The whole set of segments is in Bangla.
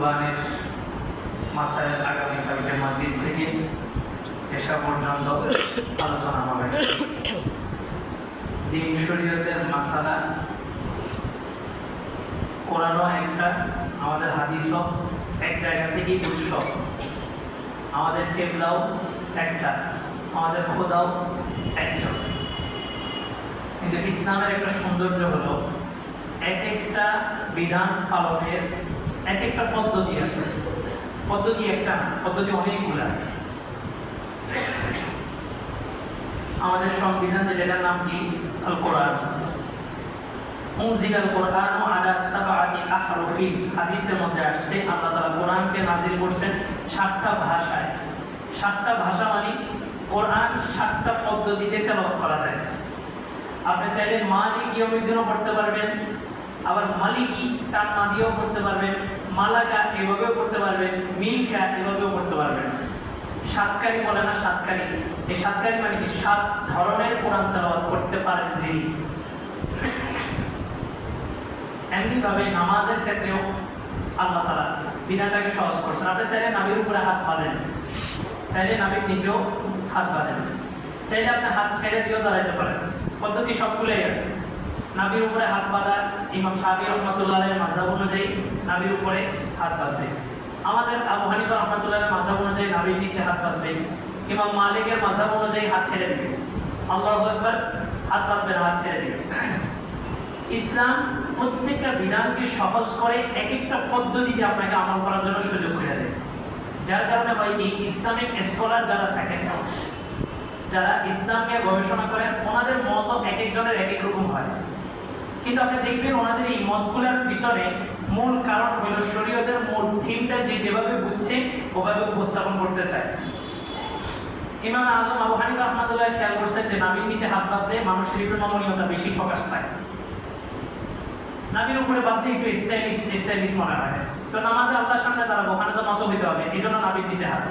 কোরবানের মাসায় আগামীকালকে মাদ্রিদ থেকে এসা পর্যন্ত আলোচনা হবে। দিন শরীয়তের মাসালা কোরআনও একটা, আমাদের হাদিসও এক জায়গা থেকেই উৎসব আমাদের কেবলাও একটা, আমাদের খোদাও একজন কিন্তু ইসলামের একটা সৌন্দর্য হলো, এক একটা বিধান পালনের এক একটা পদ্ধতি আছে। পদ্ধতি একটা পদ্ধতি অনেকগুলা। আমাদের সংবিধান যেটার নাম কি? আল কোরআন কোরআন আলা হাদিসের মধ্যে আসছে, আল্লাহ তাআলা কোরআনকে করছেন সাতটা ভাষায়। সাতটা ভাষা মানে কোরআন সাতটা পদ্ধতিতে তেলাওয়াত করা যায়। আপনি চাইলে মালিক ইয়মিদ্দিনও পড়তে পারবেন, আবার মালিকি টান না দিয়েও পড়তে পারবেন। মালাকা এভাবেও পড়তে পারবেন মিলকা এভাবেও পড়তে পারবেন সাতকারী বলে না সাতকারী। এই সাতকারী মানে কি? সাত ধরনের কোরআন তেলাওয়াত করতে পারেন যিনি। এমনি ভাবে নামাজের ক্ষেত্রেও আল্লাহ তালা বিধানটাকে সহজ করছেন। আপনি চাইলে নাবির উপরে হাত বাঁধেন। চাইলে নাবির নিচেও হাত বাঁধেন। চাইলে আপনি হাত ছেড়ে দিয়েও দাঁড়াইতে পারেন। পদ্ধতি সবগুলোই আছে। নাবির উপরে হাত বাঁধা ইমাম শাহি রহমতুল্লাহ মাঝাব অনুযায়ী নাবির উপরে হাত বাঁধবে। আমাদের আবু হানিফা রহমতুল্লাহ মাঝাব অনুযায়ী নাবির নিচে হাত বাঁধবে। ইমাম মালিকের মাঝাব অনুযায়ী হাত ছেড়ে দিবে। আল্লাহ একবার হাত বাঁধবে হাত ছেড়ে দিবে। ইসলাম প্রত্যেকটা বিধানকে সহজ করে এক একটা পদ্ধতিতে আপনাকে আমল করার জন্য সুযোগ করে দেয়। যার কারণে হয় কি, ইসলামিক স্কলার যারা থাকেন, যারা ইসলাম নিয়ে গবেষণা করেন, ওনাদের মত এক একজনের এক এক কিন্তু আপনি দেখবেন ওনাদের এই মতগুলোর পিছনে মূল কারণ হলো শরীয়তের মূল থিমটা যে যেভাবে বুঝছে, ওভাবে উপস্থাপন করতে চায়। ইমাম আজম আবু হানিফা রহমাতুল্লাহ খেয়াল করছেন যে নাবির নিচে হাত বাঁধলে মানুষের একটু নমনীয়তা বেশি প্রকাশ পায়। নাবির উপরে বাঁধতে একটু স্টাইলিশ স্টাইলিশ মনে হয়। তো নামাজে আল্লাহর সামনে দাঁড়াবো ওখানে তো নত হইতে হবে এই জন্য নাবির নিচে হাত।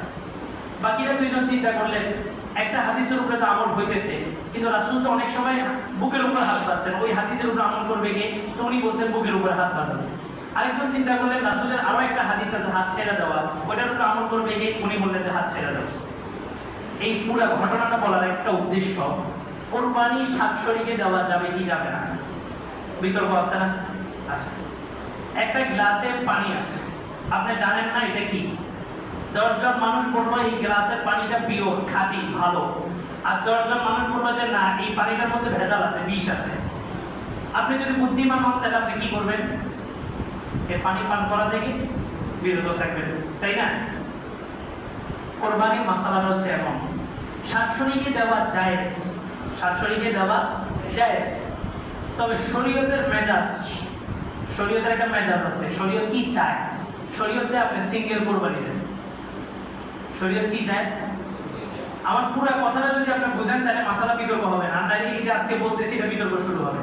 বাকিরা দুইজন চিন্তা করলেন একটা হাদিসের উপরে তো আমল হইতেছে। কিন্তু রাসুল তো অনেক সময় বুকের উপর হাত পাচ্ছেন ওই হাদিসের উপরে আমল করবে কে? তো উনি বলছেন বুকের উপরে হাত বাঁধবে আরেকজন চিন্তা করলেন, রাসুলের আরও একটা হাদিস আছে, হাত ছেড়ে দেওয়া। ওইটার উপরে আমল করবে কে? উনি বললেন যে হাত ছেড়ে দেওয়া এই পুরো ঘটনাটা বলার একটা উদ্দেশ্য, কোরবানি সাতশরীকে দেওয়া যাবে কি যাবে না? বিতর্ক আছে না? আছে। একটা গ্লাসে পানি আছে। আপনি জানেন না এটা কি? দশজন মানুষ বলব এই গ্লাসের পানিটা পিওর, খাঁটি, ভালো। আর দশজন মানুষ বলব যে, না, এই পানিটার মধ্যে ভেজাল আছে, বিষ আছে। আপনি যদি বুদ্ধিমান হন, তাহলে আপনি কি করবেন? এই পানি পান করা থেকে বিরত থাকবেন, তাই না? কোরবানির মাসালা হচ্ছে এমন। সাতশরীকে দেওয়া জায়েজ সাতশরীকে দেওয়া জায়েজ। তবে শরীয়তের মেজাজ, শরীয়তের একটা মেজাজ আছে, শরীয়ত কি চায়? শরীয়ত চায় আপনি সিঙ্গেল কোরবানি দেন। শরীয়ত কি চায় আমার পুরো কথাটা যদি আপনি বুঝেন, তাহলে মাসালা বিতর্ক হবে না। তাহলে এই যে আজকে বলতেছি, এটা বিতর্ক শুরু হবে।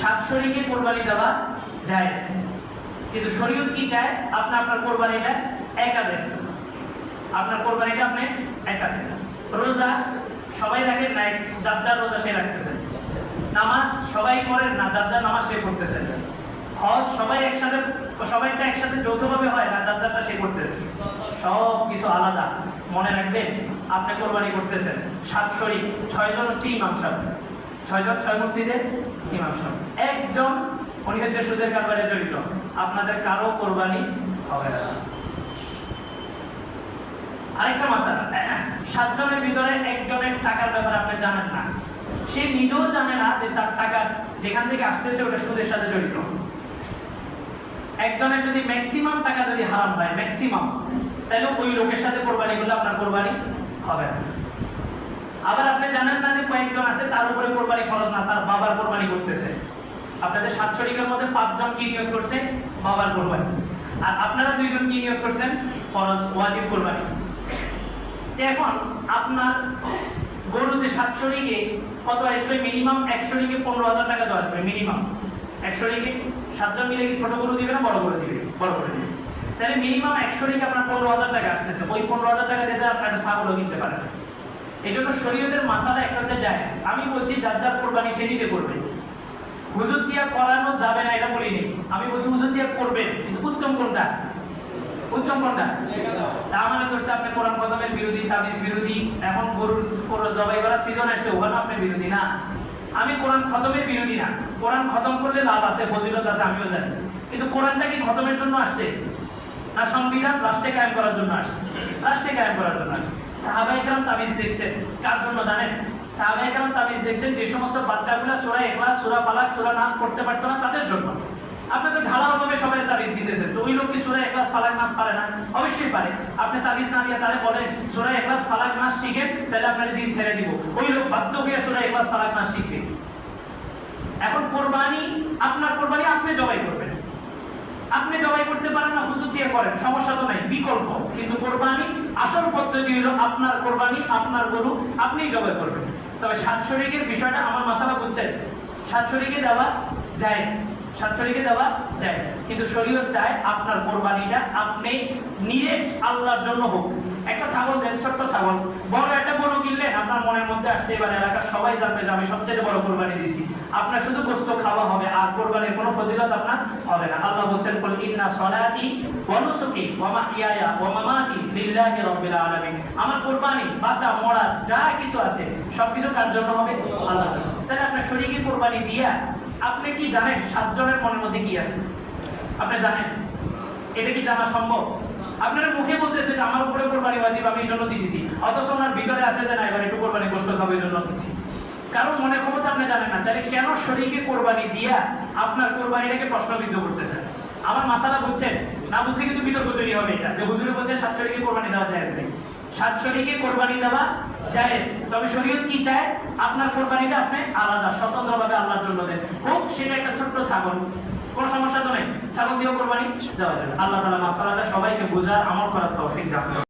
সাত শরীকে কোরবানি দেওয়া জায়েজ কিন্তু শরীয়ত কি চায়? আপনি আপনার কোরবানিটা একা দেন আপনার কোরবানিটা আপনি একা দেন রোজা সবাই রাখেন না, যার যার রোজা সে রাখতেছেন নামাজ সবাই করেন না, যার যার নামাজ সে করতেছেন হজ সবাই একসাথে, সবাইটা একসাথে যৌথভাবে হয় না, যার যারটা সে করতেছে। সব কিছু আলাদা। মনে রাখবেন, আপনি কোরবানি করতেছেন। সাত শরীর ছয়জন হচ্ছে ইমাম সাহেব। ছয়জন ছয় মসজিদে ইমাম সাহেব। একজন, উনি হচ্ছে সুদের কারবারে জড়িত। আপনাদের কারও কোরবানি হবে না। আরেকটা মাসালা। সাতজনের ভিতরে একজনের টাকার ব্যাপারে আপনি জানেন না। সে নিজেও জানে না যে তার টাকা যেখান থেকে আসতেছে, ওটা সুদের সাথে জড়িত। একজনের যদি ম্যাক্সিমাম টাকা যদি হারাম হয় ম্যাক্সিমাম তাহলে ওই লোকের সাথে কোরবানি করলে আপনার কোরবানি হবে না। আবার আপনি জানেন না যে কয়েকজন আছে, তার উপরে কোরবানি ফরজ না, তার বাবার কোরবানি করতেছে। আপনাদের সাত শরিকের মধ্যে পাঁচজন কি নিয়োগ করছে? বাবার কোরবানি। আর আপনারা দুইজন কি নিয়োগ করছেন? ফরজ, ওয়াজিব কোরবানি। এখন আপনার গরুতে সাত শরিকে কত আসবে? মিনিমাম এক শরিকে পনেরো হাজার টাকা তো আসবে, মিনিমাম। এক শরিকে সাতজন মিলে কি ছোট গরু দিবে না বড় গরু দিবে? বড় করে দিবে। তাহলে মিনিমাম এক শরিকে আপনার পনেরো হাজার টাকা আসতেছে। ওই পনেরো হাজার টাকা দিতে আপনার একটা কিনতে পারেন এই জন্য শরীয়তের মাসালা একটা হচ্ছে জায়েজ। আমি বলছি, যার যার কোরবানি সে নিজে করবে। হুজুর দিয়া করানো যাবে না, এটা বলিনি। আমি বলছি, হুজুর দিয়া করবেন কিন্তু উত্তম কোনটা? উত্তম কোনটা? তা মানে করছে আপনি কোরআন খতমের বিরোধী, তাবিজ বিরোধী। এখন গরুর জবাই করার সিজন আসছে ওখানে আপনি বিরোধী না। আমি কোরআন খতমের বিরোধী না। কোরআন খতম করলে লাভ আছে, ফজিলত আছে, আমিও জানি। কিন্তু কোরআনটা কি খতমের জন্য আসছে? না সংবিধান রাষ্ট্রে কায়েম করার জন্য আসছে? রাষ্ট্রে কায়েম করার জন্য আসছে। সাহাবাহিকরাম তাবিজ দেখছেন। কার জন্য জানেন? সাহাবাহিকরাম তাবিজ দেখছেন যে সমস্ত বাচ্চাগুলো সোরা এক্লাস সোরা পালাক সোরা নাচ করতে পারতো না তাদের জন্য। আপনি তো হবে সবাই কি ফালাক নাস পারে না। অবশ্যই পারে। আপনি তাবিজ না দিয়ে তারে বলেন, সূরা ইখলাস ফালাক নাস শিখেন তাহলে আপনার দিন ছেড়ে দিব। ওই লোক বাধ্য হয়ে সূরা ইখলাস ফালাক নাস শিখবে। এখন কোরবানি, আপনার কোরবানি আপনি জবাই করবেন। আপনি জবাই করতে পারেন না, হুজুর দিয়ে করেন, সমস্যা তো নাই, বিকল্প। কিন্তু কোরবানি, আসল পদ্ধতি হলো আপনার কোরবানি, আপনার গরু, আপনিই জবাই করবেন। তবে সাত শরীরের বিষয়টা আমার মাসালা বুঝছেন? সাত শরীরে দেওয়া যায় সাত শরীরে দেওয়া যায়। কিন্তু শরীয়ত চায় আপনার কোরবানিটা আপনি নিরেট আল্লাহর জন্য হোক। একটা ছাগল দেন, ছোট্ট ছাগল। বড় একটা গরু কিনলেন আপনার মনের মধ্যে আসছে, এবার এলাকার সবাই জানবে যে আমি সবচেয়ে বড় কোরবানি দিছি আপনার শুধু গোস্ত খাওয়া হবে, আর কোরবানির কোনো ফজিলত আপনার হবে না। আল্লাহ বলছেন বল ইন্না সলাতি ওয়া নুসুকি ওয়া মাহইয়ায়া ওয়া লিল্লাহি রাব্বিল আলামিন। আমার কোরবানি, বাঁচা, মরা, যা কিছু আছে, সবকিছু কার জন্য হবে? আল্লাহর জন্য। তাহলে আপনার শরীরে কোরবানি দিয়া আপনি কি জানেন সাতজনের মনের মধ্যে কি আছে? আপনি জানেন? এটা কি জানা সম্ভব? আপনার মুখে বলতেছে যে আমার উপরে কোরবানি ওয়াজিব, আমি এই জন্য দিতেছি। অথচ ওনার ভিতরে আছে যে না, এবার একটু কোরবানি কষ্ট খাব, এই জন্য দিচ্ছি। কারণ মনের ক্ষমতা আপনি জানেন না। তাহলে কেন শরীরকে কোরবানি দিয়া আপনার কোরবানিটাকে প্রশ্নবিদ্ধ করতেছেন? আমার মাসালা বুঝছেন? না বুঝলে কিন্তু বিতর্ক তৈরি হবে এটা। যে হুজুরে বলছে, সাত শরীরকে কোরবানি দেওয়া যায় সাত শরীরকে কোরবানি দেওয়া জায়েজ। তবে শরীয়ত কি চায়? আপনার কোরবানিটা আপনি আলাদা, স্বতন্ত্রভাবে আল্লাহর জন্য দেন। হোক, সেটা একটা ছোট্ট ছাগল। কোনো সমস্যা তো নেই। ছাগল দিয়েও কোরবানি দেওয়া যাবে। আল্লাহ তালা মাসালাটা সবাইকে বোঝার আমল করার তৌফিক করুন।